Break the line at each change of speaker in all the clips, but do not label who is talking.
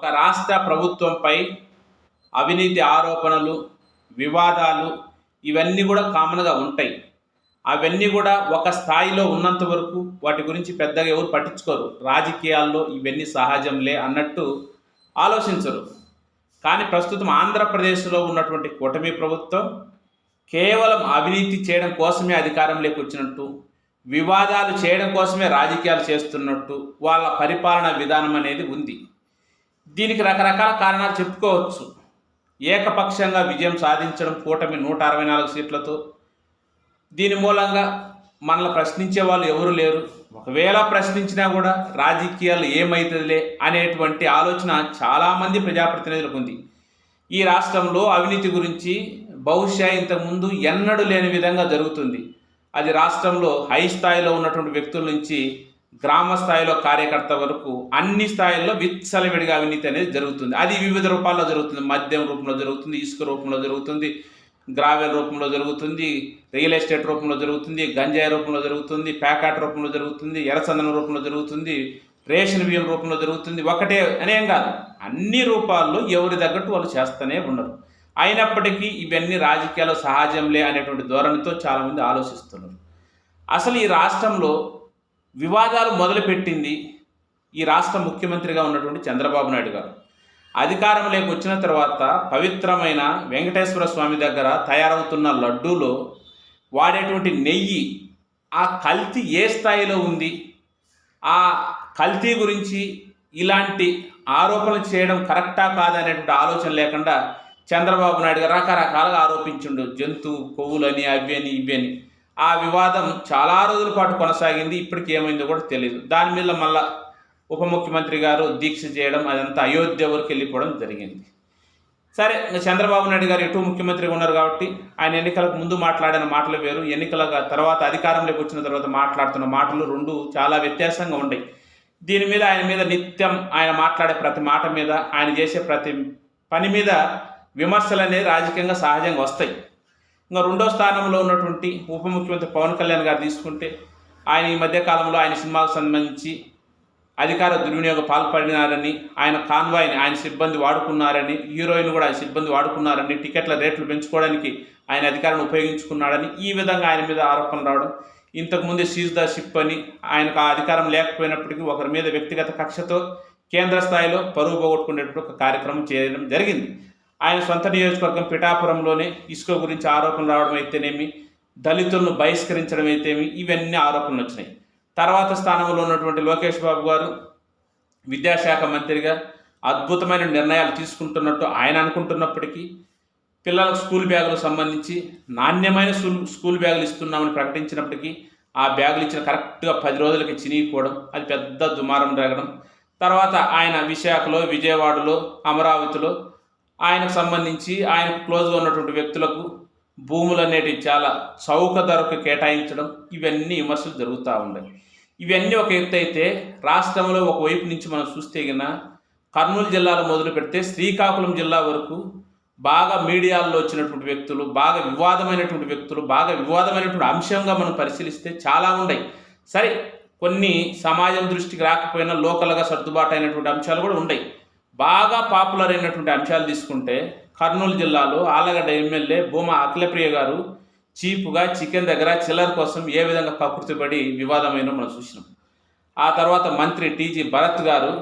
ఒక రాష్ట్ర ప్రభుత్వంపై అవినీతి ఆరోపణలు వివాదాలు ఇవన్నీ కూడా కామన్గా ఉంటాయి. అవన్నీ కూడా ఒక స్థాయిలో ఉన్నంత వరకు వాటి గురించి పెద్దగా ఎవరు పట్టించుకోరు. రాజకీయాల్లో ఇవన్నీ సహజంలే అన్నట్టు ఆలోచించరు. కానీ ప్రస్తుతం ఆంధ్రప్రదేశ్లో ఉన్నటువంటి కూటమి ప్రభుత్వం కేవలం అవినీతి చేయడం కోసమే అధికారంలోకి వచ్చినట్టు వివాదాలు చేయడం కోసమే రాజకీయాలు చేస్తున్నట్టు వాళ్ళ పరిపాలన విధానం అనేది ఉంది. దీనికి రకరకాల కారణాలు చెప్పుకోవచ్చు. ఏకపక్షంగా విజయం సాధించడం కూటమి నూట అరవై నాలుగు సీట్లతో దీని మూలంగా మనల్ని ప్రశ్నించే వాళ్ళు ఎవరు లేరు. ఒకవేళ ప్రశ్నించినా కూడా రాజకీయాలు ఏమవుతుందిలే అనేటువంటి ఆలోచన చాలామంది ప్రజాప్రతినిధులకు ఉంది. ఈ రాష్ట్రంలో అవినీతి గురించి బహుశా ఇంతకుముందు ఎన్నడూ లేని విధంగా జరుగుతుంది. అది రాష్ట్రంలో హై స్థాయిలో ఉన్నటువంటి వ్యక్తుల నుంచి గ్రామ స్థాయిలో కార్యకర్త వరకు అన్ని స్థాయిల్లో విచ్చలవిడిగా అవినీతి అనేది జరుగుతుంది. అది వివిధ రూపాల్లో జరుగుతుంది. మద్యం రూపంలో జరుగుతుంది ఇసుక రూపంలో జరుగుతుంది గ్రావెల్ రూపంలో జరుగుతుంది రియల్ ఎస్టేట్ రూపంలో జరుగుతుంది గంజాయి రూపంలో జరుగుతుంది ప్యాకాట్ రూపంలో జరుగుతుంది ఎర్రచందనం రూపంలో జరుగుతుంది రేషన్ బియ్యం రూపంలో జరుగుతుంది. ఒకటే అనేం కాదు. అన్ని రూపాల్లో ఎవరి తగ్గట్టు వాళ్ళు చేస్తూనే ఉన్నారు అయినప్పటికీ ఇవన్నీ రాజకీయాలు సహజంలే అనేటువంటి ధోరణితో చాలామంది ఆలోచిస్తున్నారు. అసలు ఈ రాష్ట్రంలో వివాదాలు మొదలుపెట్టింది ఈ రాష్ట్ర ముఖ్యమంత్రిగా ఉన్నటువంటి చంద్రబాబు నాయుడు గారు. అధికారంలోకి వచ్చిన తర్వాత పవిత్రమైన వెంకటేశ్వర స్వామి దగ్గర తయారవుతున్న లడ్డూలో వాడేటువంటి నెయ్యి ఆ కల్తీ ఏ స్థాయిలో ఉంది? ఆ కల్తీ గురించి ఇలాంటి ఆరోపణలు చేయడం కరెక్టా కాదనేటువంటి ఆలోచన లేకుండా చంద్రబాబు నాయుడు గారు రకరకాలుగా ఆరోపించిండు. జంతు కొవ్వులని అవి అని ఇవి అని. ఆ వివాదం చాలా రోజుల పాటు కొనసాగింది. ఇప్పటికి ఏమైందో కూడా తెలియదు దాని మీద మళ్ళా ఉప ముఖ్యమంత్రి గారు దీక్ష చేయడం అదంతా అయోధ్య వరకు వెళ్ళిపోవడం జరిగింది. సరే చంద్రబాబు నాయుడు గారు ఎటు ముఖ్యమంత్రిగా ఉన్నారు కాబట్టి ఆయన ఎన్నికలకు ముందు మాట్లాడిన మాటలు వేరు. ఎన్నికల తర్వాత అధికారంలోకి వచ్చిన తర్వాత మాట్లాడుతున్న మాటలు రెండు చాలా వ్యత్యాసంగా ఉన్నాయి దీని మీద ఆయన మీద నిత్యం ఆయన మాట్లాడే ప్రతి మాట మీద ఆయన చేసే ప్రతి పని మీద విమర్శలు అనేవి రాజకీయంగా సహజంగా వస్తాయి. ఇంకా రెండో స్థానంలో ఉన్నటువంటి ఉప ముఖ్యమంత్రి పవన్ కళ్యాణ్ గారు తీసుకుంటే ఆయన ఈ మధ్యకాలంలో ఆయన సినిమాకు సంబంధించి అధికార దుర్వినియోగం పాల్పడినారని ఆయన కాన్వాయ్ని ఆయన సిబ్బంది వాడుకున్నారని హీరోయిన్ కూడా ఆయన సిబ్బంది వాడుకున్నారని టికెట్ల రేట్లు పెంచుకోవడానికి ఆయన అధికారాన్ని ఉపయోగించుకున్నాడని ఈ విధంగా ఆయన మీద ఆరోపణలు రావడం ఇంతకుముందే సీజ్ ద షిప్ అని ఆయనకు ఆ అధికారం లేకపోయినప్పటికీ ఒకరి మీద వ్యక్తిగత కక్షతో కేంద్ర స్థాయిలో పరువు పోగొట్టుకునేటువంటి ఒక కార్యక్రమం చేయడం జరిగింది. ఆయన సొంత నియోజకవర్గం పిఠాపురంలోనే ఇసుక గురించి ఆరోపణలు రావడం అయితేనేమి దళితులను బహిష్కరించడం అయితేమి ఇవన్నీ ఆరోపణలు వచ్చినాయి. తర్వాత స్థానంలో ఉన్నటువంటి లోకేష్ బాబు గారు విద్యాశాఖ మంత్రిగా అద్భుతమైన నిర్ణయాలు తీసుకుంటున్నట్టు ఆయన అనుకుంటున్నప్పటికీ పిల్లలకు స్కూల్ బ్యాగులకు సంబంధించి నాణ్యమైన స్కూల్ స్కూల్ బ్యాగులు ఇస్తున్నామని ప్రకటించినప్పటికీ ఆ బ్యాగులు ఇచ్చిన కరెక్ట్గా పది రోజులకి చినిగిపోవడం అది పెద్ద దుమారం జరగడం తర్వాత ఆయన విశాఖలో విజయవాడలో అమరావతిలో ఆయనకు సంబంధించి ఆయనకు క్లోజ్గా ఉన్నటువంటి వ్యక్తులకు భూములు అనేటివి చాలా చౌక ధరకు కేటాయించడం ఇవన్నీ విమర్శలు జరుగుతూ ఉన్నాయి ఇవన్నీ ఒక ఎత్తు అయితే రాష్ట్రంలో ఒకవైపు నుంచి మనం చూస్తే గిన కర్నూలు జిల్లాలో మొదలు పెడితే శ్రీకాకుళం జిల్లా వరకు బాగా మీడియాల్లో వచ్చినటువంటి వ్యక్తులు బాగా వివాదమైనటువంటి వ్యక్తులు బాగా వివాదమైనటువంటి అంశంగా మనం పరిశీలిస్తే చాలా ఉన్నాయి సరే కొన్ని సమాజం దృష్టికి రాకపోయినా లోకల్గా సర్దుబాటు అయినటువంటి అంశాలు కూడా ఉన్నాయి బాగా పాపులర్ అయినటువంటి అంశాలు తీసుకుంటే కర్నూలు జిల్లాలో ఆలగడ్డ ఎమ్మెల్యే భూమా అఖిలప్రియ గారు చీపుగా చికెన్ దగ్గర చిల్లర కోసం ఏ విధంగా కకృతిపడి వివాదమైన మనం చూసినాం. ఆ తర్వాత మంత్రి టీజీ భరత్ గారు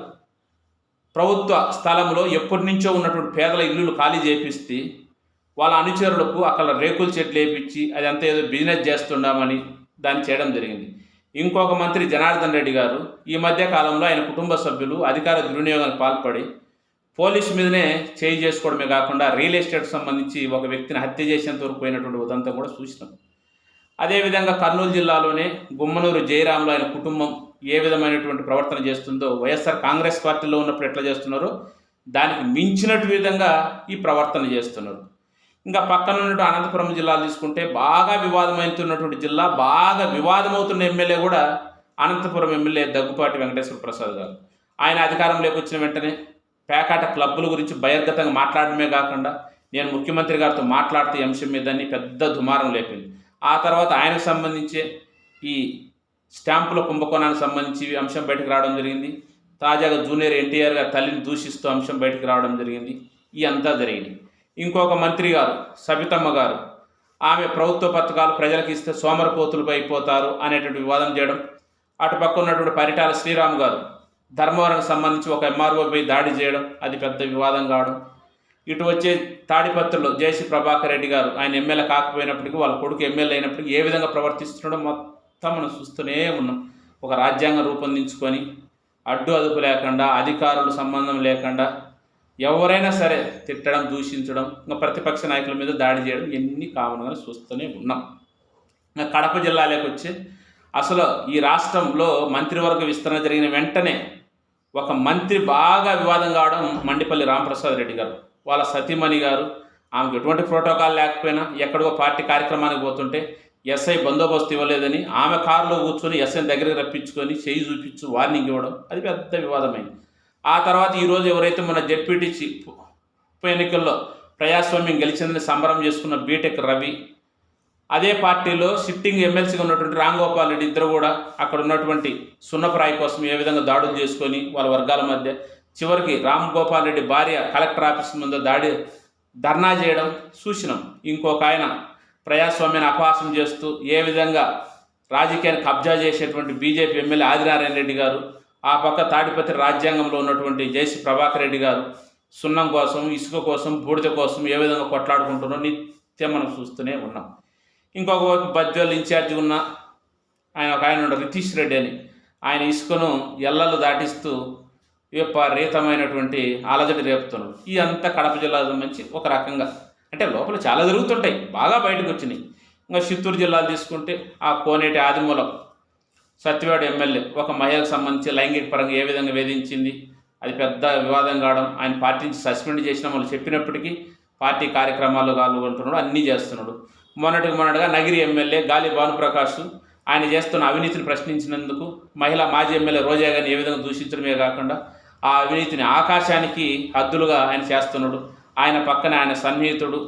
ప్రభుత్వ స్థలంలో ఎప్పటి నుంచో ఉన్నటువంటి పేదల ఇల్లులు ఖాళీ చేపిస్తే వాళ్ళ అనుచరులకు అక్కడ రేకుల చెట్లు వేపించి అదంతా ఏదో బిజినెస్ చేస్తున్నామని దాన్ని చేయడం జరిగింది. ఇంకొక మంత్రి జనార్దన్ రెడ్డి గారు ఈ మధ్య కాలంలో ఆయన కుటుంబ సభ్యులు అధికార దుర్వినియోగానికి పాల్పడి పోలీసు మీదనే చేయి చేసుకోవడమే కాకుండా రియల్ ఎస్టేట్ సంబంధించి ఒక వ్యక్తిని హత్య చేసేంత వరకు పోయినటువంటి ఉదంతం కూడా చూసినాం. అదేవిధంగా కర్నూలు జిల్లాలోనే గుమ్మనూరు జయరాంలో ఆయన కుటుంబం ఏ విధమైనటువంటి ప్రవర్తన చేస్తుందో వైఎస్ఆర్ కాంగ్రెస్ పార్టీలో ఉన్నప్పుడు ఎట్లా చేస్తున్నారో దానికి మించినట్టు విధంగా ఈ ప్రవర్తన చేస్తున్నారు. ఇంకా పక్కన ఉన్నటువంటి అనంతపురం జిల్లాలు తీసుకుంటే బాగా వివాదమవుతున్నటువంటి జిల్లా బాగా వివాదమవుతున్న ఎమ్మెల్యే కూడా అనంతపురం ఎమ్మెల్యే దగ్గుపాటి వెంకటేశ్వర ప్రసాద్ గారు. ఆయన అధికారంలోకి వచ్చిన వెంటనే పేకాట క్లబ్బుల గురించి బహిర్గతంగా మాట్లాడడమే కాకుండా నేను ముఖ్యమంత్రి గారితో మాట్లాడితే అంశం మీదని పెద్ద దుమారం లేపింది. ఆ తర్వాత ఆయనకు సంబంధించే ఈ స్టాంపుల కుంభకోణానికి సంబంధించి అంశం బయటకు రావడం జరిగింది. తాజాగా జూనియర్ ఎన్టీఆర్ గారి తల్లిని దూషిస్తూ అంశం బయటకు రావడం జరిగింది. ఈ అంతా జరిగింది. ఇంకొక మంత్రి గారు సబితమ్మ గారు ఆమె ప్రభుత్వ పథకాలు ప్రజలకు ఇస్తే సోమరపోతులపై అయిపోతారు అనేటువంటి వివాదం చేయడం అటుపక్క ఉన్నటువంటి పరిటాల శ్రీరామ్ గారు ధర్మవరం సంబంధించి ఒక ఎంఆర్ఓపై దాడి చేయడం అది పెద్ద వివాదం కావడం. ఇటు వచ్చే తాడిపత్రులు జేసీ ప్రభాకర్ రెడ్డి గారు ఆయన ఎమ్మెల్యే కాకపోయినప్పటికీ వాళ్ళ కొడుకు ఎమ్మెల్యే అయినప్పటికీ ఏ విధంగా ప్రవర్తిస్తున్నాడో మొత్తం మనం చూస్తూనే ఉన్నాం. ఒక రాజ్యాంగం రూపొందించుకొని అడ్డు అదుపు లేకుండా అధికారులు సంబంధం లేకుండా ఎవరైనా సరే తిట్టడం దూషించడం ఇంకా ప్రతిపక్ష నాయకుల మీద దాడి చేయడం ఎన్ని కామన్గా చూస్తూనే ఉన్నాం. ఇంకా కడప జిల్లాలోకి వచ్చి అసలు ఈ రాష్ట్రంలో మంత్రివర్గ విస్తరణ జరిగిన వెంటనే ఒక మంత్రి బాగా వివాదం కావడం మండిపల్లి రామప్రసాద్ రెడ్డి గారు. వాళ్ళ సతీమణి గారు ఆమెకు ఎటువంటి ప్రోటోకాల్ లేకపోయినా ఎక్కడికో పార్టీ కార్యక్రమానికి పోతుంటే ఎస్ఐ బందోబస్తు ఇవ్వలేదని ఆమె కారులో కూర్చొని ఎస్ఐ దగ్గరికి రప్పించుకొని చేయి చూపించు వార్నింగ్ ఇవ్వడం అది పెద్ద వివాదమైంది. ఆ తర్వాత ఈరోజు ఎవరైతే మన జడ్పీటీ ఉప ఎన్నికల్లో ప్రజాస్వామ్యం గెలిచిందని సంబరం చేసుకున్న బీటెక్ రవి అదే పార్టీలో సిట్టింగ్ ఎమ్మెల్సీగా ఉన్నటువంటి రాంగోపాల్ రెడ్డి ఇద్దరు కూడా అక్కడ ఉన్నటువంటి సున్నప్రాయి కోసం ఏ విధంగా దాడులు చేసుకొని వాళ్ళ వర్గాల మధ్య చివరికి రామ్ గోపాల్ రెడ్డి భార్య కలెక్టర్ ఆఫీస్ ముందు దాడి ధర్నా చేయడం సూచనం. ఇంకొక ఆయన ప్రజాస్వామ్యాన్ని అపహాసం చేస్తూ ఏ విధంగా రాజకీయాన్ని కబ్జా చేసేటువంటి బీజేపీ ఎమ్మెల్యే ఆదినారాయణ రెడ్డి గారు ఆ పక్క తాడిపత్రి రాజ్యాంగంలో ఉన్నటువంటి జేసీ ప్రభాకర్ రెడ్డి గారు సున్నం కోసం ఇసుక కోసం బూడిద కోసం ఏ విధంగా కొట్లాడుకుంటున్నారో నిత్యం మనం చూస్తూనే ఉన్నాం. ఇంకొక వైపు బద్వేలు ఇన్ఛార్జి ఉన్న ఆయన ఒక ఆయన ఉన్నాడు రితీష్ రెడ్డి అని. ఆయన ఇసుకను ఎల్లలు దాటిస్తూ విపరీతమైనటువంటి అలజడి రేపుతున్నాడు. ఇదంతా కడప జిల్లా సంబంధించి ఒక రకంగా. అంటే లోపల చాలా జరుగుతుంటాయి బాగా బయటకు వచ్చినాయి. ఇంకా చిత్తూరు జిల్లాలు తీసుకుంటే ఆ కోనేటి ఆదిమూలం సత్యవాడ ఎమ్మెల్యే ఒక మహిళకు సంబంధించి లైంగిక పరంగా ఏ విధంగా వేధించింది అది పెద్ద వివాదం కావడం ఆయన పార్టీ నుంచి సస్పెండ్ చేసిన వాళ్ళు చెప్పినప్పటికీ పార్టీ కార్యక్రమాలు పాల్గొంటున్నాడు అన్నీ చేస్తున్నాడు. మొన్నటికి మొన్నటిగా నగిరి ఎమ్మెల్యే గాలి భానుప్రకాష్ ఆయన చేస్తున్న అవినీతిని ప్రశ్నించినందుకు మహిళా మాజీ ఎమ్మెల్యే రోజా గారిని ఏ విధంగా దూషించడమే కాకుండా ఆ అవినీతిని ఆకాశానికి హద్దులుగా ఆయన చేస్తున్నాడు. ఆయన పక్కన ఆయన సన్నిహితుడు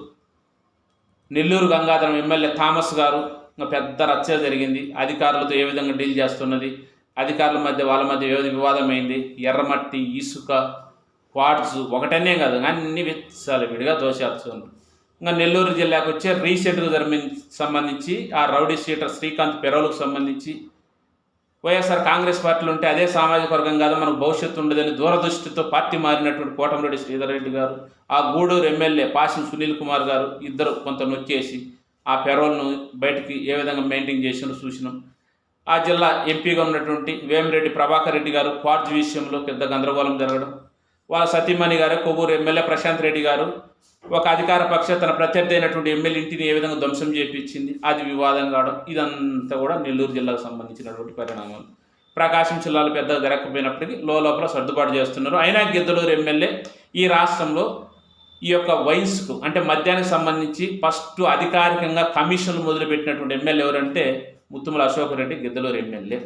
నెల్లూరు గంగాధరం ఎమ్మెల్యే థామస్ గారు. పెద్ద రచ్చ జరిగింది. అధికారులతో ఏ విధంగా డీల్ చేస్తున్నది? అధికారుల మధ్య వాళ్ళ మధ్య ఏ విధంగా వివాదమైంది. ఎర్రమట్టి ఇసుక క్వార్ట్స్ ఒకటనే కాదు. అన్ని విచ్చాలి విడిగా దోషేస్తున్నారు ఇంకా నెల్లూరు జిల్లాకు వచ్చే రీసెంట్గా జరిమి సంబంధించి ఆ రౌడీ షీటర్ శ్రీకాంత్ పెరోలకు సంబంధించి వైఎస్ఆర్ కాంగ్రెస్ పార్టీలు ఉంటే అదే సామాజిక వర్గం కాదు మనకు భవిష్యత్తు ఉండదని దూరదృష్టితో పార్టీ మారినటువంటి కోటమిరెడ్డి శ్రీధర్ రెడ్డి గారు ఆ గూడూరు ఎమ్మెల్యే పాసిం సునీల్ కుమార్ గారు ఇద్దరు కొంత నొక్కేసి ఆ పెరోల్ను బయటికి ఏ విధంగా మెయింటైన్ చేసినో చూసినాం. ఆ జిల్లా ఎంపీగా ఉన్నటువంటి వేమిరెడ్డి ప్రభాకర్ రెడ్డి గారు క్వార్జ్ విషయంలో పెద్ద గందరగోళం జరగడం వాళ్ళ సతీమణి గారు కొవ్వూరు ఎమ్మెల్యే ప్రశాంత్ రెడ్డి గారు. ఒక అధికార పక్ష తన ప్రత్యర్థి అయినటువంటి ఎమ్మెల్యే ఇంటిని ఏ విధంగా ధ్వంసం చేపించింది అది వివాదం కావడం ఇదంతా కూడా నెల్లూరు జిల్లాకు సంబంధించినటువంటి పరిణామాలు ప్రకాశం జిల్లాలో పెద్దగా జరగకపోయినప్పటికీ లోపల సర్దుబాటు చేస్తున్నారు. అయినా గిద్దలూరు ఎమ్మెల్యే ఈ రాష్ట్రంలో ఈ యొక్క వయసుకు అంటే మద్యానికి సంబంధించి ఫస్ట్ అధికారికంగా కమిషన్లు మొదలుపెట్టినటువంటి ఎమ్మెల్యే ఎవరంటే ముత్తుమల అశోక్ రెడ్డి గిద్దలూరు ఎమ్మెల్యే.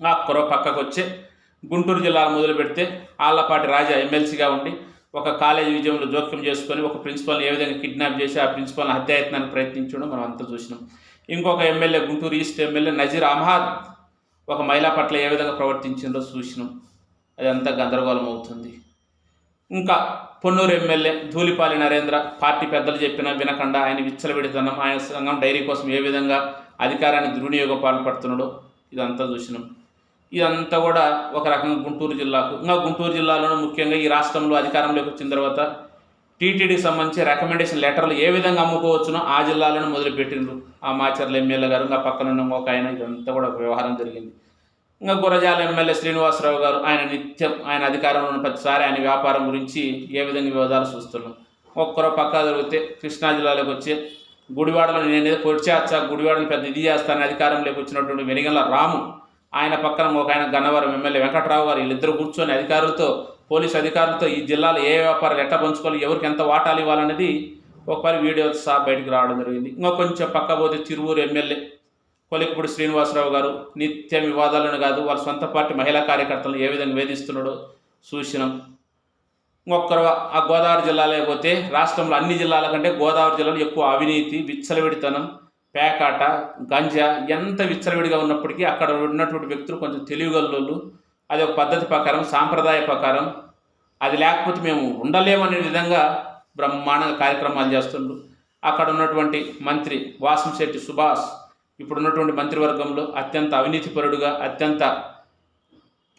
ఆ కుర పక్కకు వచ్చే గుంటూరు జిల్లాలో మొదలు పెడితే ఆళ్ళపాటి రాజా ఎమ్మెల్సీగా ఉండి ఒక కాలేజీ విజయంలో జోక్యం చేసుకొని ఒక ప్రిన్సిపల్ని ఏ విధంగా కిడ్నాప్ చేసి ఆ ప్రిన్సిపల్ని హత్యాయత్నానికి ప్రయత్నించడం మనం అంతా చూసినాం. ఇంకొక MLA Guntur East MLA Nazeer Ahmed ఒక మహిళ పట్ల ఏ విధంగా ప్రవర్తించిందో చూసినాం. అదంతా గందరగోళం అవుతుంది. ఇంకా పొన్నూరు ఎమ్మెల్యే ధూళిపాలి నరేంద్ర పార్టీ పెద్దలు చెప్పినా వినకుండా ఆయన విచ్చలవిడితనం ఆయన సంఘం డైరీ కోసం ఏ విధంగా అధికారాన్ని దుర్వినియోగ పాల్పడుతున్నాడో ఇదంతా చూసినాం. ఇదంతా కూడా ఒక రకంగా గుంటూరు జిల్లాకు. ఇంకా గుంటూరు జిల్లాలోనూ ముఖ్యంగా ఈ రాష్ట్రంలో అధికారంలోకి వచ్చిన తర్వాత టీటీడీకి సంబంధించి రికమెండేషన్ లెటర్లు ఏ విధంగా అమ్ముకోవచ్చునో ఆ జిల్లాలోనే మొదలుపెట్టిండ్రు. ఆ మాచర్ల ఎమ్మెల్యే గారు ఇంకా పక్కన ఉన్న ఒక ఆయన ఇదంతా కూడా ఒక వ్యవహారం జరిగింది. ఇంకా గురజాల ఎమ్మెల్యే శ్రీనివాసరావు గారు ఆయన నిత్యం ఆయన అధికారంలో ఉన్న ప్రతిసారి ఆయన వ్యాపారం గురించి ఏ విధంగా వివాదాలు చూస్తున్నాం ఒక్కరో పక్క జరిగితే కృష్ణా జిల్లాలోకి వచ్చి గుడివాడలో నేను ఏదో పొడిచేస్తా గుడివాడని పెద్ద ఇది చేస్తానని అధికారంలోకి వచ్చినటువంటి వెనిగల రాము ఆయన పక్కన ఒక ఆయన గన్నవరం ఎమ్మెల్యే వెంకట్రావు గారు వీళ్ళిద్దరు కూర్చొని అధికారులతో పోలీసు అధికారులతో ఈ జిల్లాలో ఏ వ్యాపారాలు ఎట్లా పంచుకోవాలి ఎవరికి ఎంత వాటాలు ఇవ్వాలనేది ఒకసారి వీడియో సహా బయటకు రావడం జరిగింది. ఇంకా కొంచెం పక్క పోతే తిరువూరు ఎమ్మెల్యే కొలికపూడి శ్రీనివాసరావు గారు నిత్యం వివాదాలను కాదు వాళ్ళ సొంత పార్టీ మహిళా కార్యకర్తలను ఏ విధంగా వేధిస్తున్నాడో చూసినాం. ఇంకొకరు ఆ గోదావరి జిల్లాలో పోతే రాష్ట్రంలో అన్ని జిల్లాల కంటే గోదావరి జిల్లాలో ఎక్కువ అవినీతి విచ్చలవిడితనం పేకాట గంజా ఎంత విచ్చలవిడిగా ఉన్నప్పటికీ అక్కడ ఉన్నటువంటి వ్యక్తులు కొంచెం తెలివిగల్లోళ్ళు. అది ఒక పద్ధతి ప్రకారం సాంప్రదాయ ప్రకారం. అది లేకపోతే మేము ఉండలేమనే విధంగా బ్రహ్మాండంగా కార్యక్రమాలు చేస్తుండ్రు. అక్కడ ఉన్నటువంటి మంత్రి వాసంశెట్టి సుభాష్ ఇప్పుడు ఉన్నటువంటి మంత్రివర్గంలో అత్యంత అవినీతిపరుడుగా అత్యంత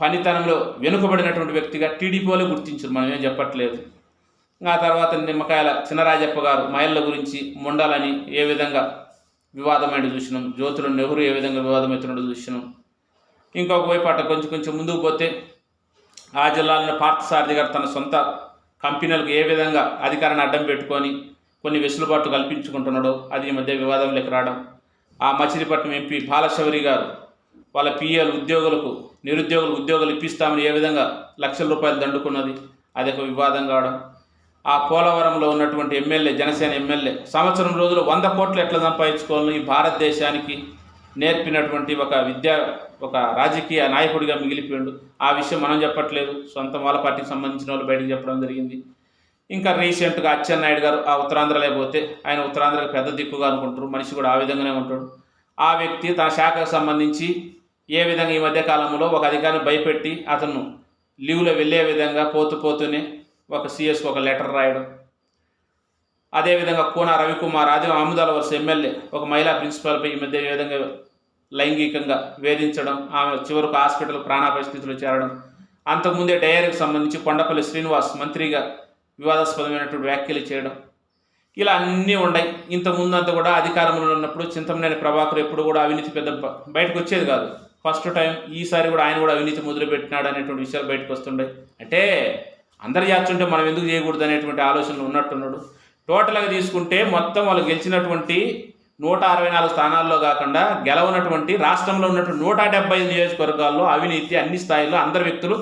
పనితనంలో వెనుకబడినటువంటి వ్యక్తిగా టీడీపీ వాళ్ళు గుర్తించారు. మనం ఏం చెప్పట్లేదు. ఆ తర్వాత నిమ్మకాయల చినరాజప్ప గారు మహిళల గురించి ముండాలని ఏ విధంగా వివాదమైన చూసినాం. జ్యోతులు నెహ్రూ ఏ విధంగా వివాదమవుతున్నాడో చూసినాం. ఇంకొక వైపు అట్ట కొంచెం కొంచెం ముందుకు పోతే ఆ జిల్లాలోని పార్థసారథి గారు తన సొంత కంపెనీలకు ఏ విధంగా అధికారాన్ని అడ్డం పెట్టుకొని కొన్ని వెసులుబాట్లు కల్పించుకుంటున్నాడో అది ఈ మధ్య వివాదంలోకి రావడం. ఆ మచిలీపట్నం ఎంపీ బాలశౌరి గారు వాళ్ళ పిఎల్ ఉద్యోగులకు నిరుద్యోగులు ఉద్యోగాలు ఇప్పిస్తామని ఏ విధంగా లక్షల రూపాయలు దండుకున్నది అది ఒక వివాదం కావడం. ఆ పోలవరంలో ఉన్నటువంటి ఎమ్మెల్యే జనసేన ఎమ్మెల్యే సంవత్సరం రోజులు వంద కోట్లు ఎట్లా సంపాదించుకోవాలని ఈ భారతదేశానికి నేర్పినటువంటి ఒక విద్యా ఒక రాజకీయ నాయకుడిగా మిగిలిపోయాడు. ఆ విషయం మనం చెప్పట్లేదు. సొంత వాళ్ళ పార్టీకి సంబంధించిన వాళ్ళు బయటకు చెప్పడం జరిగింది. ఇంకా రీసెంట్గా అచ్చెన్నాయుడు గారు ఆ ఉత్తరాంధ్ర పోతే ఆయన ఉత్తరాంధ్రకు పెద్ద దిక్కుగా అనుకుంటారు. మనిషి కూడా ఆ విధంగానే ఉంటాడు. ఆ వ్యక్తి తన శాఖకు సంబంధించి ఏ విధంగా ఈ మధ్యకాలంలో ఒక అధికారిని భయపెట్టి అతను లీవ్లో వెళ్ళే విధంగా పోతూ పోతూనే ఒక సిఎస్ ఒక లెటర్ రాయడం. అదేవిధంగా కోనా రవికుమార్ ఆది ఆముదాల వరుస ఎమ్మెల్యే ఒక మహిళా ప్రిన్సిపాల్పై ఈ మధ్య విధంగా లైంగికంగా వేధించడం ఆమె చివరకు హాస్పిటల్ ప్రాణాపాయ చేరడం. అంతకుముందే డయరీకి సంబంధించి కొండపల్లి శ్రీనివాస్ మంత్రిగా వివాదాస్పదమైనటువంటి వ్యాఖ్యలు చేయడం. ఇలా అన్నీ ఉన్నాయి. ఇంతకుముందు అంతా కూడా అధికారంలో ఉన్నప్పుడు చింతమనేని ప్రభాకర్ ఎప్పుడు కూడా అవినీతి పెద్ద బయటకు వచ్చేది కాదు. ఫస్ట్ టైం ఈసారి కూడా ఆయన కూడా అవినీతి మొదలుపెట్టినాడు అనేటువంటి విషయాలు బయటకు వస్తుండే. అంటే అందరు చేస్తుంటే మనం ఎందుకు చేయకూడదు అనేటువంటి ఆలోచనలు ఉన్నట్టున్నాడు. టోటల్గా తీసుకుంటే మొత్తం వాళ్ళు గెలిచినటువంటి నూట అరవై నాలుగు స్థానాల్లో కాకుండా గెలవనటువంటి రాష్ట్రంలో ఉన్నటువంటి నూట డెబ్బై ఐదు నియోజకవర్గాల్లో అవినీతి అన్ని స్థాయిల్లో అందరు వ్యక్తులు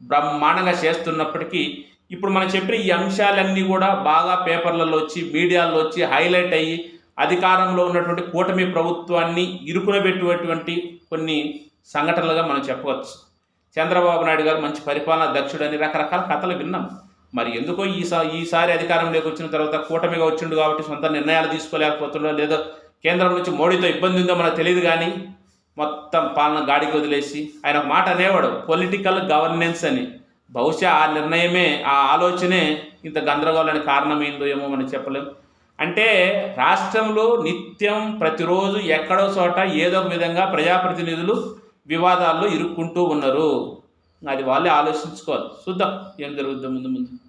బ్రహ్మాండంగా చేస్తున్నప్పటికీ ఇప్పుడు మనం చెప్పిన ఈ అంశాలన్నీ కూడా బాగా పేపర్లలో వచ్చి మీడియాలో వచ్చి హైలైట్ అయ్యి అధికారంలో ఉన్నటువంటి కూటమి ప్రభుత్వాన్ని ఇరుకునబెట్టేటువంటి కొన్ని సంఘటనలుగా మనం చెప్పవచ్చు. చంద్రబాబు నాయుడు గారు మంచి పరిపాలన దక్షుడని రకరకాల కథలు విన్నాం. మరి ఎందుకో ఈసా ఈసారి అధికారంలోకి వచ్చిన తర్వాత కూటమిగా వచ్చిండు కాబట్టి సొంత నిర్ణయాలు తీసుకోలేకపోతుండో లేదో కేంద్రం నుంచి మోడీతో ఇబ్బంది ఉందో మనకు తెలియదు కానీ మొత్తం పాలన గాడికి వదిలేసి ఆయన ఒక మాట అనేవాడు పొలిటికల్ గవర్నెన్స్ అని. బహుశా ఆ నిర్ణయమే ఆ ఆలోచనే ఇంత గందరగోళానికి కారణమైందో ఏమో మనం చెప్పలేం. అంటే రాష్ట్రంలో నిత్యం ప్రతిరోజు ఎక్కడో చోట ఏదో ఒక విధంగా ప్రజాప్రతినిధులు వివాదాల్లో ఇరుక్కుంటూ ఉన్నారు. అది వాళ్ళే ఆలోచించుకోవాలి. చూద్దాం ఏం జరుగుద్దాం ముందు ముందు.